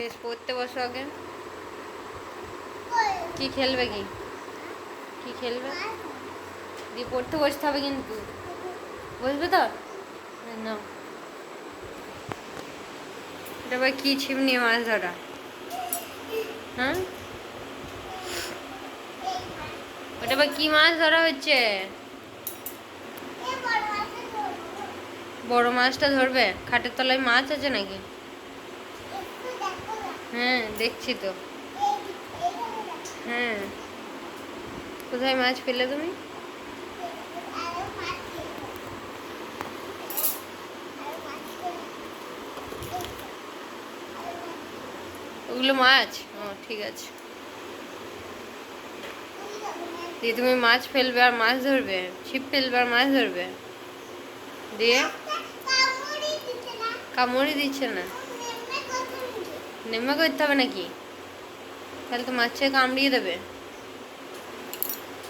বেশ, পড়তে বসো আগে। কি খেলবে কি? কি খেলবে? দিয়ে পড়তে বসতে হবে কিন্তু। বসবে তো? না। এটা আবার কি ছিপ নিয়ে মাছ ধরা? হ্যাঁ? ওটা আবার কি মাছ ধরা হচ্ছে? বড় মাছটা ধরবে? খাটের তলায় মাছ আছে নাকি? হ্যাঁ দেখছি তো। হ্যাঁ। কোথায় মাছ পেলে তুমি? ওগুলো মাছ? ও, ঠিক আছে। দিয়ে তুমি মাছ ফেলবে আর মাছ ধরবে? ছিপ ফেলবে আর মাছ ধরবে? দিয়ে? কামড়ি দিচ্ছে না। নেমে করতে হবে নাকি? তাহলে তো মাছে কামড়িয়ে দেবে।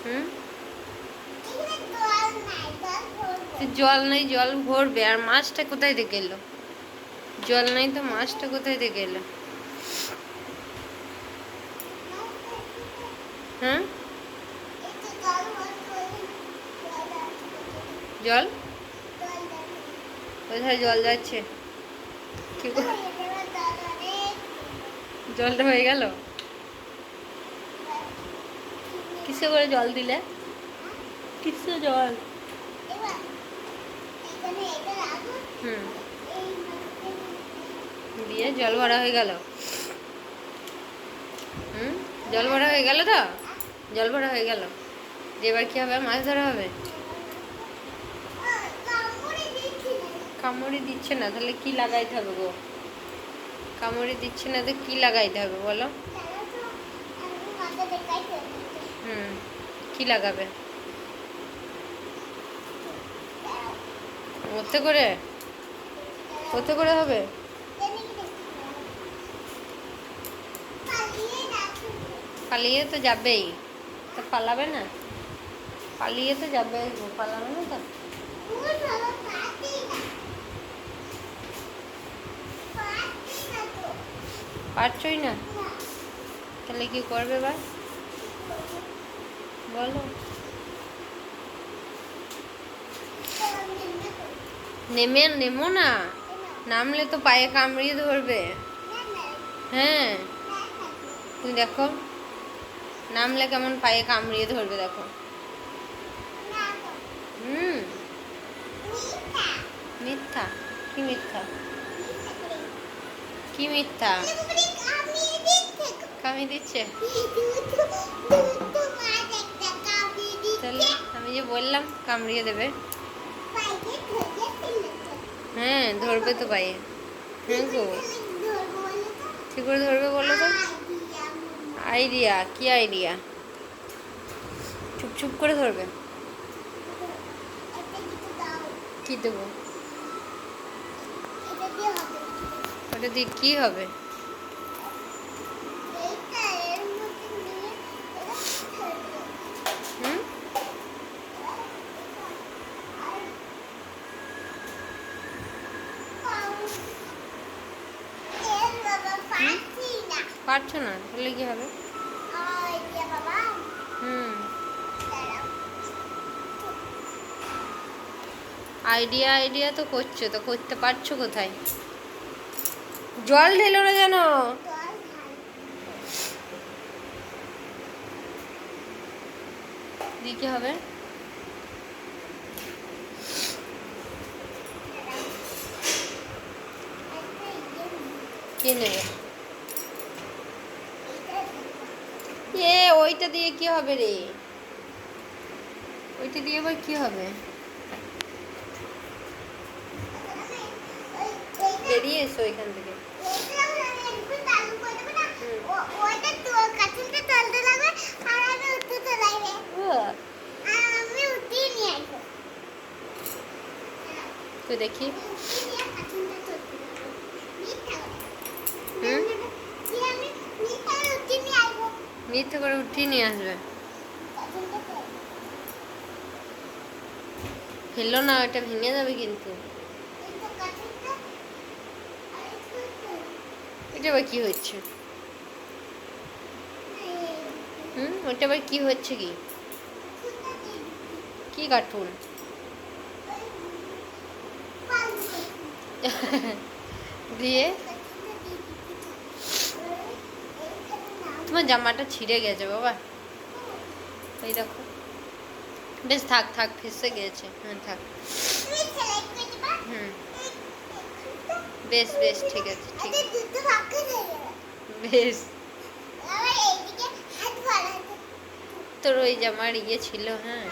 হুম? জল নেই, জল ভরবে। আর মাছটা কোথায় থেকে এলো? জল নেই তো মাছটা কোথায় থেকে এলো? হ্যাঁ জল? কোথায় জল যাচ্ছে? কি জলটা হয়ে গেল? কিসে করে জল দিলে? কিসে জল? হুম। দিয়ে জল ভরা হয়ে গেল। হুম? জল ভরা হয়ে গেল তো? জল ভরা হয়ে গেল। এবার কি হবে? মাছ ধরা হবে? কামড়ি দিচ্ছে না, তাহলে কি লাগাইতে হবে গো? কামড়ি দিচ্ছে না তো কি লাগাইতে হবে বলো? হুম, কি লাগাবে? ওতে করে? ওতে করে হবে? পালিয়ে তো যাবেই। তো পালাবে না? পালিয়ে তো যাবে পালাবে না তো? পারছই না? তাহলে কি করবে বা বলো। নেমে, নেমো না। নামলে তো পায়ে কামড়িয়ে ধরবে। হ্যাঁ। তুমি দেখো। নামলে কেমন পায়ে কামড়িয়ে ধরবে, দেখো। হুম। মিথ্যা। কি মিথ্যা? কি মিথ্যা? কামি দিচ্ছে? আমি যে বললাম, কামড়িয়ে দেবে। হ্যাঁ ধরবে তো পায়ে। হ্যাঁ গো। কি করে ধরবে বলো তো। আইডিয়া, কি আইডিয়া? চুপ চুপ করে ধরবে। কি দেবো? ওটা দিয়ে কি হবে? পারছ না? তাহলে কি হবে? হুম। আইডিয়া আইডিয়া তো করছ, তো করতে পারছ কোথায়? জল ঢেলো না যেন? দিয়ে কি হবে? কি নেবে? এ, ওইটা দিয়ে কি হবে রে? ওইটা দিয়ে আবার কি হবে? বেরিয়ে এসো এখান থেকে। তো দেখি? মিথ্যে করে উঠিয়ে নিয়ে আসবে। ফেলল না ওটা ভেঙে যাবে কিন্তু। এটা আবার কি হচ্ছে? হুম, ওটা আবার কি হচ্ছে কি? কি কার্টুন? দিয়ে? তোমার জামাটা ছিঁড়ে গেছে বাবা। এই দেখো। বেশ, থাক থাক, ফেসে গেছে। হ্যাঁ থাক। হুম। বেশ বেশ ঠিক আছে ঠিক আছে। বেশ। তোর ওই জামার ইয়ে ছিল হ্যাঁ?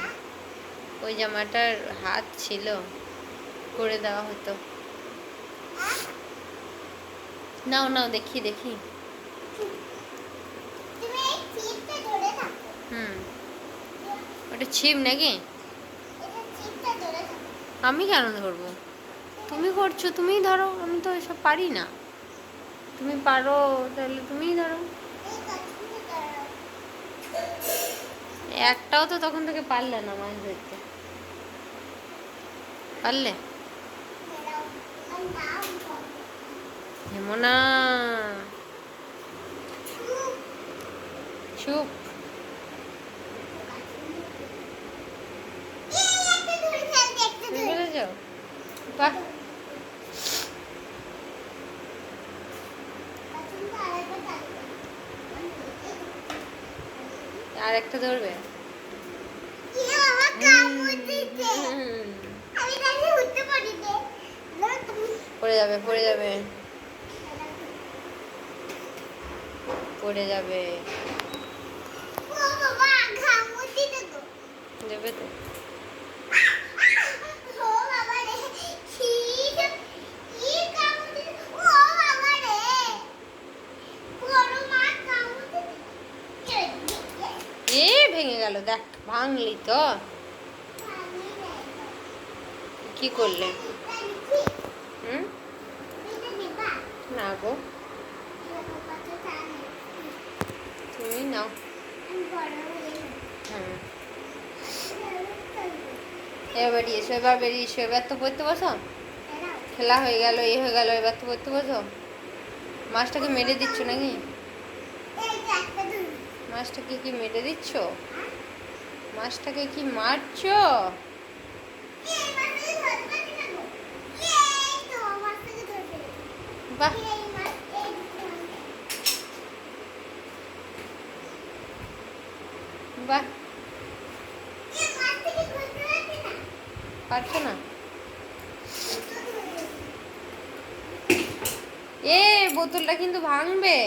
ওই জামাটার হাত ছিল করে দেওয়া হতো। নাও নাও দেখি দেখি। হুম। ওটা ছিপ নাকি? আমি কেন ধরবো? তুমি করছ তুমিই ধরো আমি তো এসব পারি না। তুমি পারো তাহলে তুমিই ধরো। একটাও তো তখন থেকে পারলে না মাছ ধরতে পারলে? হেমনা। চুপ। বাহ। একটা ধরবে? পড়ে যাবে পড়ে যাবে। পড়ে যাবে। দেবে তো এ ভেঙে গেল দেখ, ভাঙলি তো। কি করলে? হুম? না গো। তুমি নাও। হুম। এবার বেরিয়ে এসো, এবার বেরিয়ে এবার তো পড়তে বসো? খেলা হয়ে গেল, এ হয়ে গেল, এবার তো পড়তে বসো? মাছটাকে মেরে দিচ্ছ নাকি? মাছটাকে কি মেরে দিচ্ছ? মাছটাকে কি মারছো? বাহ। বাহ। পারছ না? এ বোতলটা কিন্তু ভাঙবে।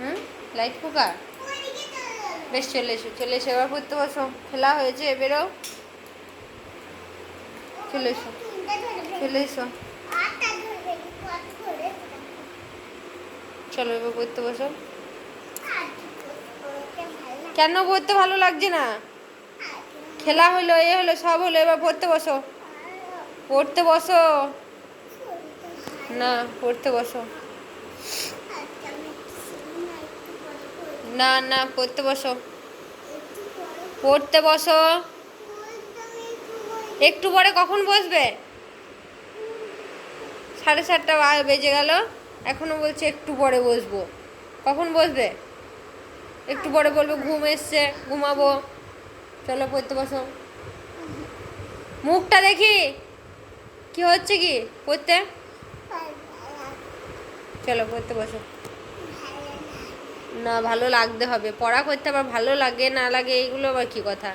হুম? লাইট পোকা বেশ, চলে এসো চলে এসো। এবার পড়তে বসো। খেলা হয়েছে বেরো চলে এসো চলে এসো। চলো, এবার পড়তে বসো। কেন পড়তে ভালো লাগছে না? খেলা হলো, এ হলো, সব হলো, এবার পড়তে বসো। পড়তে বসো। না, পড়তে বসো। না না পড়তে বসো। পড়তে বসো। একটু পরে কখন বসবে? সাড়ে সাতটা বেজে গেল। এখনও বলছে একটু পরে বসবো। কখন বসবে? একটু পরে বলব ঘুম এসছে ঘুমাবো। চলো পড়তে বসো। মুখটা দেখি। কি হচ্ছে কি? পড়তে? চলো পড়তে বসো। না, ভালো লাগতে হবে। পড়া করতে আবার ভালো লাগে, না লাগে, এইগুলো আবার কী কথা?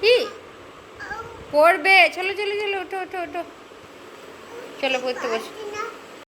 কি পড়বে? চলো চলো চলো, ওঠো ওঠো ওঠো। চলো, পড়তে বসো।